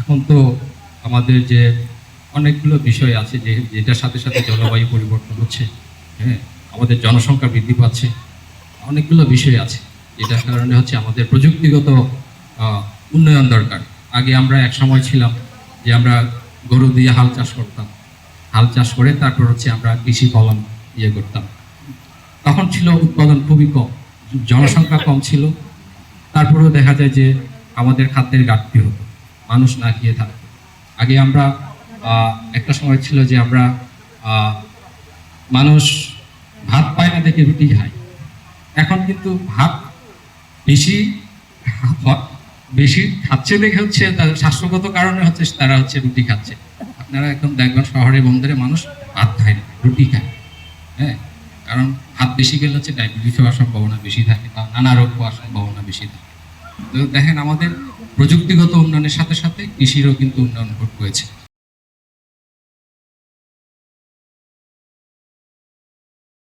এখন তো আমাদের যে অনেকগুলো বিষয় আছে যে যেটার সাথে সাথে জলবায়ু পরিবর্তন হচ্ছে হ্যাঁ আমাদের জনসংখ্যা বৃদ্ধি পাচ্ছে, অনেকগুলো বিষয় আছে, যেটার কারণে হচ্ছে আমাদের প্রযুক্তিগত উন্নয়ন দরকার। আগে আমরা এক সময় ছিলাম যে আমরা গরু দিয়ে হাল চাষ করতাম। হাল চাষ করে তারপর হচ্ছে আমরা কৃষি ফলন ইয়ে করতাম। তখন ছিল উৎপাদন খুবই কম, জনসংখ্যা কম ছিল। তারপরেও দেখা যায় যে আমাদের খাদ্যের ঘাটতি হতো, মানুষ না খেয়ে থাকতো। আগে আমরা একটা সময় ছিল যে আমরা মানুষ ভাত পায় না দেখে রুটি খায়। এখন কিন্তু ভাত বেশি বেশি খাচ্ছে দেখে হচ্ছে তাদের স্বাস্থ্যগত কারণে হচ্ছে তারা হচ্ছে রুটি খাচ্ছে। আপনারা এখন দেখবেন শহরে বন্দরে মানুষ ভাত খায় না, রুটি খায়। হ্যাঁ? কারণ হাত বেশি গেলে হচ্ছে ডায়াবেটিস হওয়ার সম্ভাবনা বেশি থাকে বা নানা রোগ হওয়ার সম্ভাবনা বেশি থাকে। তো দেখেন আমাদের প্রযুক্তিগত উন্নয়নের সাথে সাথে কৃষিরও কিন্তু উন্নয়ন হয়েছে